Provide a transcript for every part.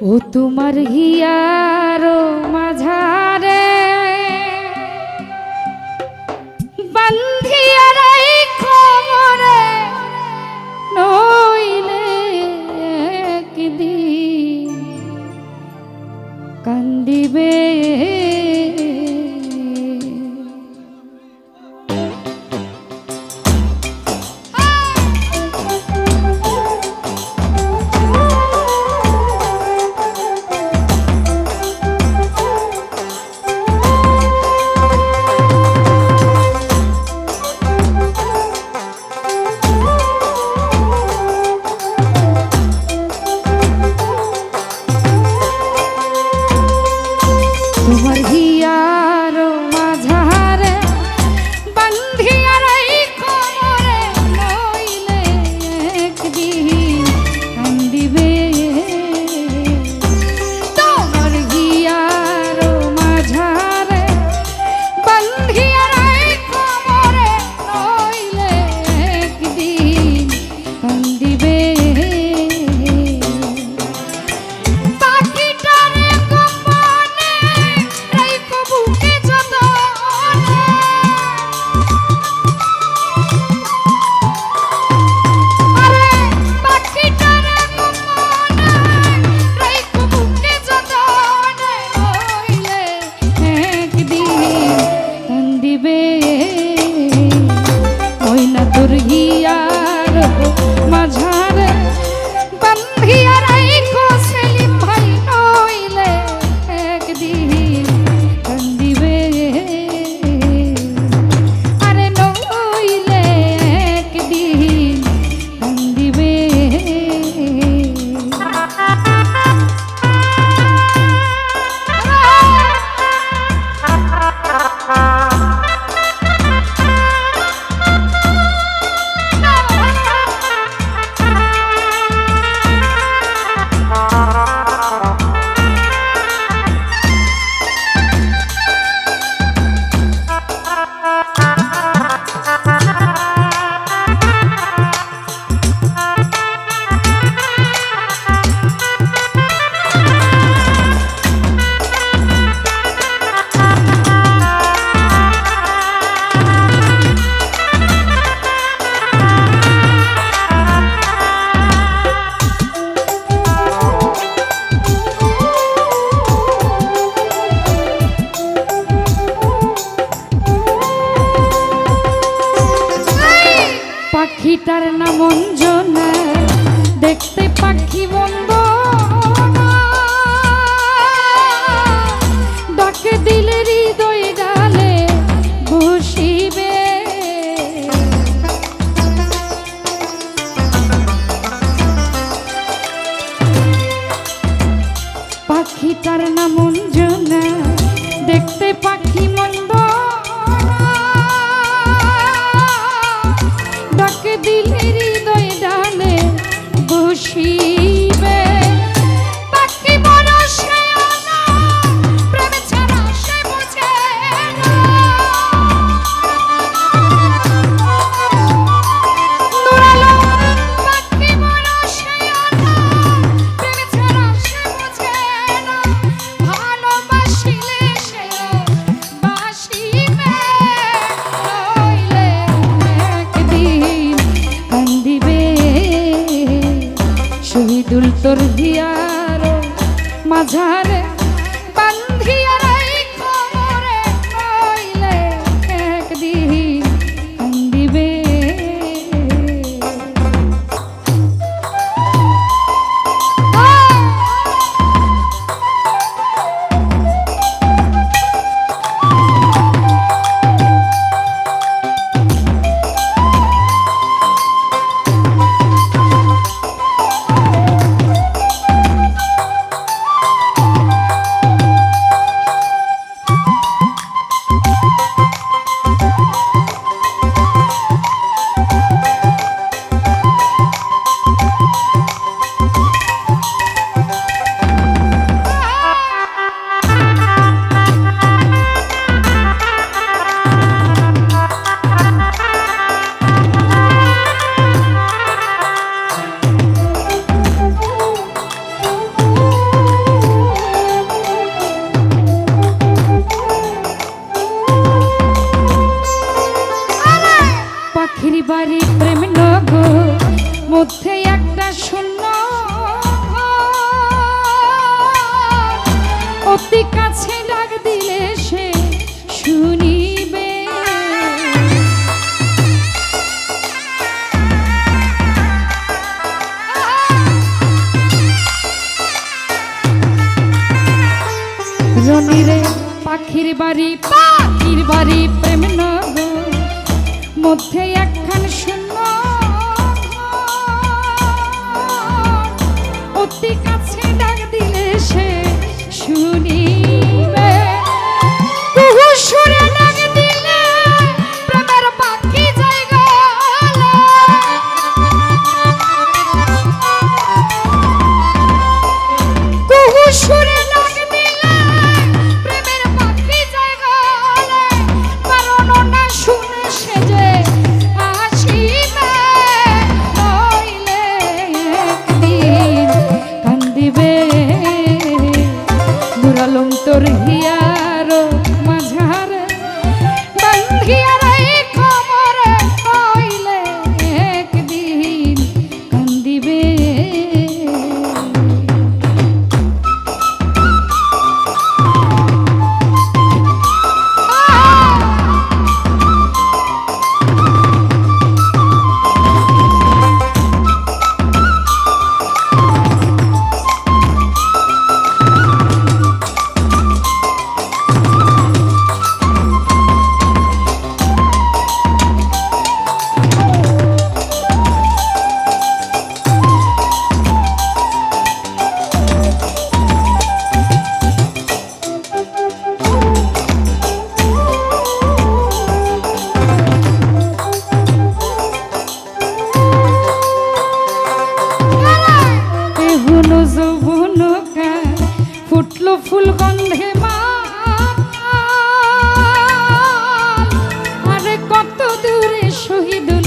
ও তোমার হিয়ার মাঝারে পাখি বন্ধ tree. মধ্যে একটা শূন্য অতি কাছে লাগ দিলে সে শুনিবে। রনিরে পাখির বাড়ি পাখির বাড়ি প্রেম নগর। মধ্যে একখান শূন্য সত্যি কাছে ডাক দিলে সে শুনি। sorrido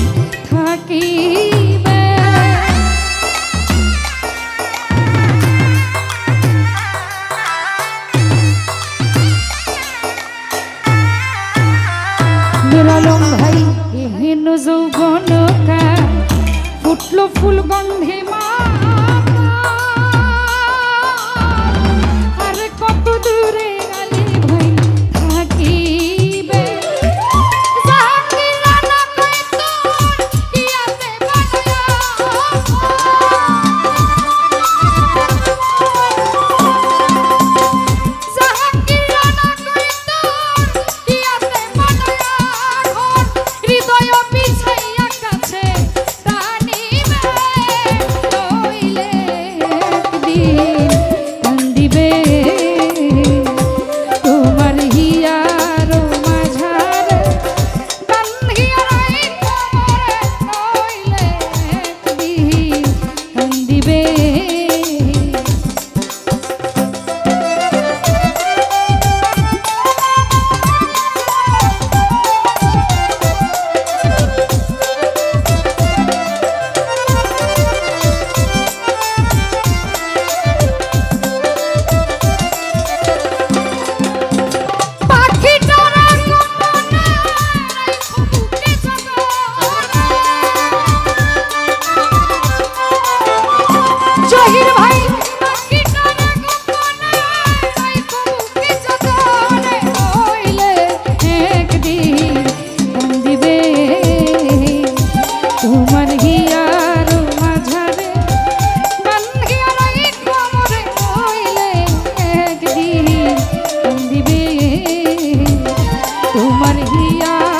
দিয়া